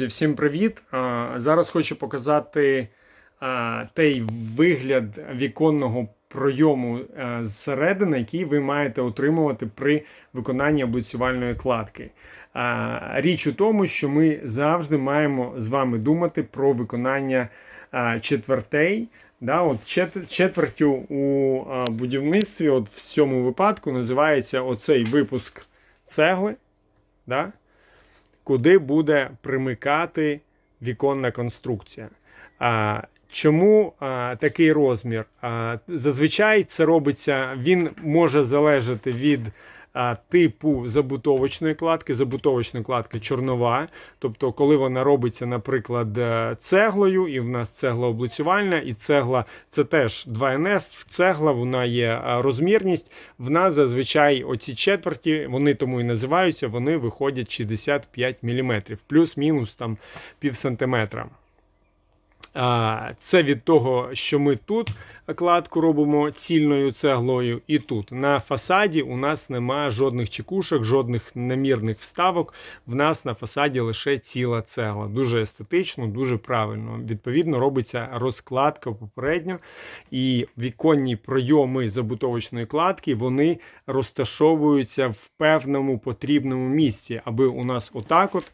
Всім привіт! Зараз хочу показати той вигляд віконного пройому зсередини, який ви маєте отримувати при виконанні облицювальної кладки. Річ у тому, що ми завжди маємо з вами думати про виконання четвертей. Да, от четвертю у будівництві, от в цьому випадку, називається оцей випуск цегли. Да? Куди буде примикати віконна конструкція. А, Чому а, такий розмір? А, зазвичай це робиться, він може залежати від типу забутовочної кладки. Забутовочна кладка чорнова. Тобто, коли вона робиться, наприклад, е, цеглою, і в нас цегла облицювальна, і цегла це теж 2НФ, цегла, вона є розмірність. В нас зазвичай оці четверті, вони тому і називаються, вони виходять 65 мм, плюс-мінус там пів сантиметра. Це від того, що ми тут кладку робимо цільною цеглою, і тут. На фасаді у нас немає жодних чекушок, жодних намірних вставок. В нас на фасаді лише ціла цегла. Дуже естетично, дуже правильно. Відповідно, робиться розкладка попередньо. І віконні пройоми забутовочної кладки вони розташовуються в певному потрібному місці, аби у нас отак от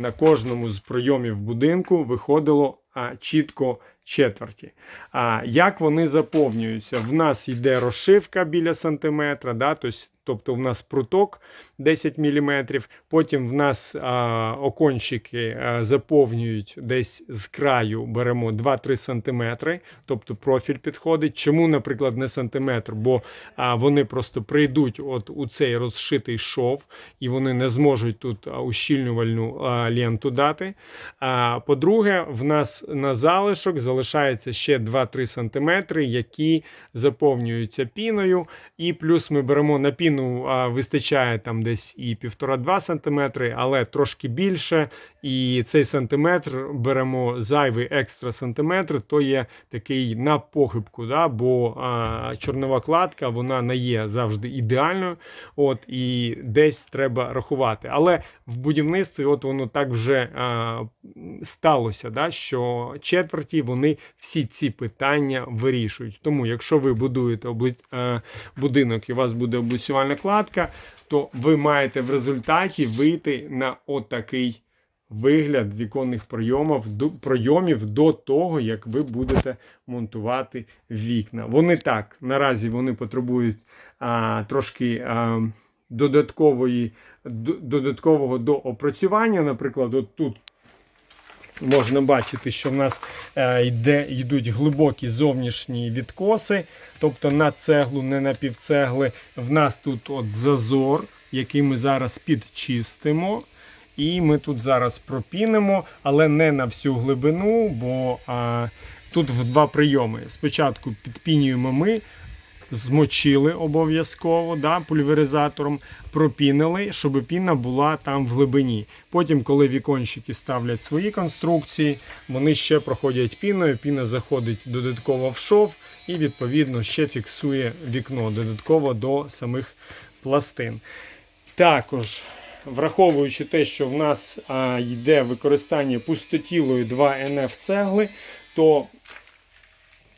на кожному з прийомів будинку виходило а, чітко четверті. А як вони заповнюються? В нас йде розшивка біля сантиметра, да, тось- тобто в нас пруток 10 мм, потім в нас а, окончики а, заповнюють десь з краю, беремо 2-3 см, тобто профіль підходить. Чому, наприклад, не сантиметр? Бо а, вони просто прийдуть от у цей розшитий шов, і вони не зможуть тут ущільнювальну а, ленту дати. А, По-друге, в нас на залишок залишається ще 2-3 см, які заповнюються піною. І плюс ми беремо на піну, а, вистачає там десь і 1,5-2 см, але трошки більше. І цей сантиметр беремо зайвий екстра сантиметр, то є такий на похибку, да? бо а, чорнова кладка вона не є завжди ідеальною. От, і десь треба рахувати. Але в будівництві от воно так вже а, сталося, да? що четверті вони всі ці питання вирішують. Тому, якщо ви будуєте е, будинок і у вас буде облицювальна кладка, то ви маєте в результаті вийти на отакий вигляд віконних пройомів до, пройомів до того, як ви будете монтувати вікна. Вони так, наразі вони потребують а, трошки а, додаткової, додаткового доопрацювання. Наприклад, от тут можна бачити, що в нас е, йде, йдуть глибокі зовнішні відкоси, тобто на цеглу, не на півцегли. В нас тут от зазор, який ми зараз підчистимо. І ми тут зараз пропінимо, але не на всю глибину, бо а, тут в два прийоми. Спочатку підпінюємо ми, змочили обов'язково да, пульверизатором, пропінили, щоб піна була там в глибині. Потім, коли віконщики ставлять свої конструкції, вони ще проходять піною, піна заходить додатково в шов і відповідно ще фіксує вікно додатково до самих пластин. Також, враховуючи те, що в нас а, йде використання пустотілої 2NF цегли, то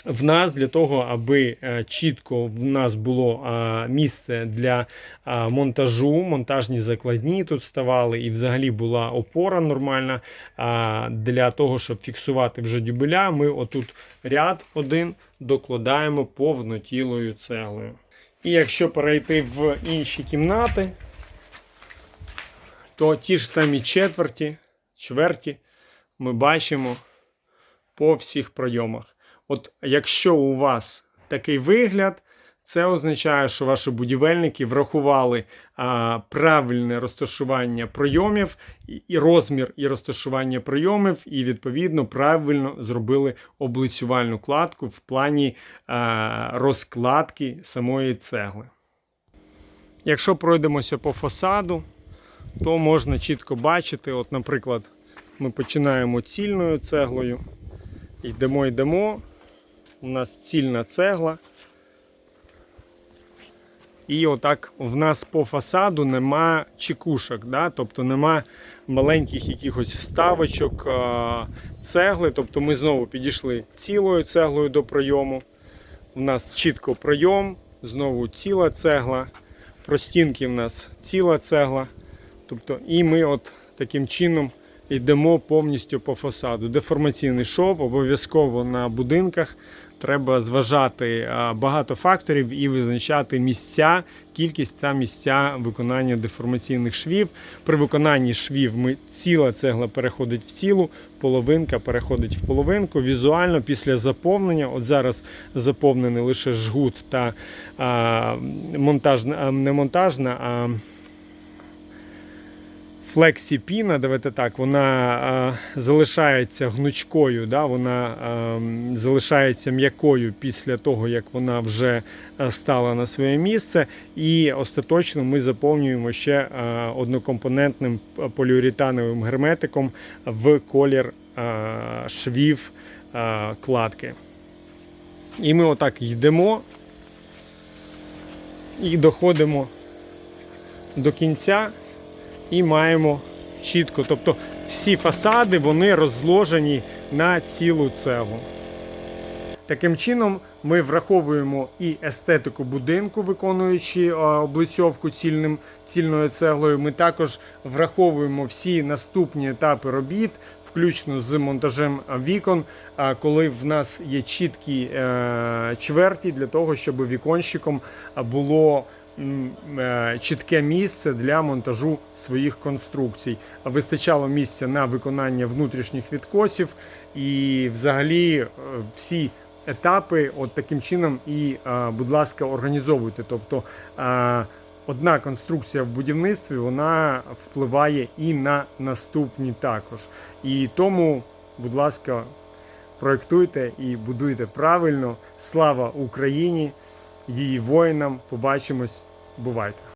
в нас для того, аби е, чітко в нас було місце для монтажу, монтажні закладні тут ставали, і взагалі була опора нормальна для того, щоб фіксувати вже дюбеля, ми отут ряд один докладаємо повнотілою цеглою. І якщо перейти в інші кімнати, то ті ж самі четверті, чверті ми бачимо по всіх пройомах. От якщо у вас такий вигляд, це означає, що ваші будівельники врахували а, правильне розташування пройомів, і, розмір і розташування пройомів, і відповідно правильно зробили облицювальну кладку в плані а, розкладки самої цегли. Якщо пройдемося по фасаду, то можна чітко бачити, от, наприклад, ми починаємо цільною цеглою, йдемо, йдемо. У нас цільна цегла. І отак в нас по фасаду нема чекушок, да? тобто нема маленьких якихось вставочок, цегли. Тобто ми знову підійшли цілою цеглою до пройому. У нас чітко пройом, знову ціла цегла, простінки в нас ціла цегла. Тобто, і ми от таким чином йдемо повністю по фасаду. Деформаційний шов обов'язково на будинках. Треба зважати багато факторів і визначати місця, кількість та місця виконання деформаційних швів. При виконанні швів ми ціла цегла переходить в цілу, половинка переходить в половинку. Візуально після заповнення, от зараз заповнений лише жгут та а, монтажна, а, не монтажна, а флексіпіна, давайте так, вона а, залишається гнучкою, да, вона м, залишається м'якою після того, як вона вже стала на своє місце. І остаточно ми заповнюємо ще а, однокомпонентним поліуретановим герметиком в колір а, швів а, кладки. І ми отак йдемо і доходимо до кінця і маємо чітко. Тобто всі фасади вони розложені на цілу цеглу. Таким чином, ми враховуємо і естетику будинку, виконуючи облицьовку цільним, цільною цеглою. Ми також враховуємо всі наступні етапи робіт, включно з монтажем вікон, коли в нас є чіткі е, чверті для того, щоб віконщиком було чітке місце для монтажу своїх конструкцій. Вистачало місця на виконання внутрішніх відкосів і взагалі е, всі етапи от таким чином і, е, будь ласка, організовуйте. Тобто е, одна конструкція в будівництві вона впливає і на наступні також. І тому, будь ласка, проектуйте і будуйте правильно. Слава Україні, її воїнам. Побачимось. Бувайте!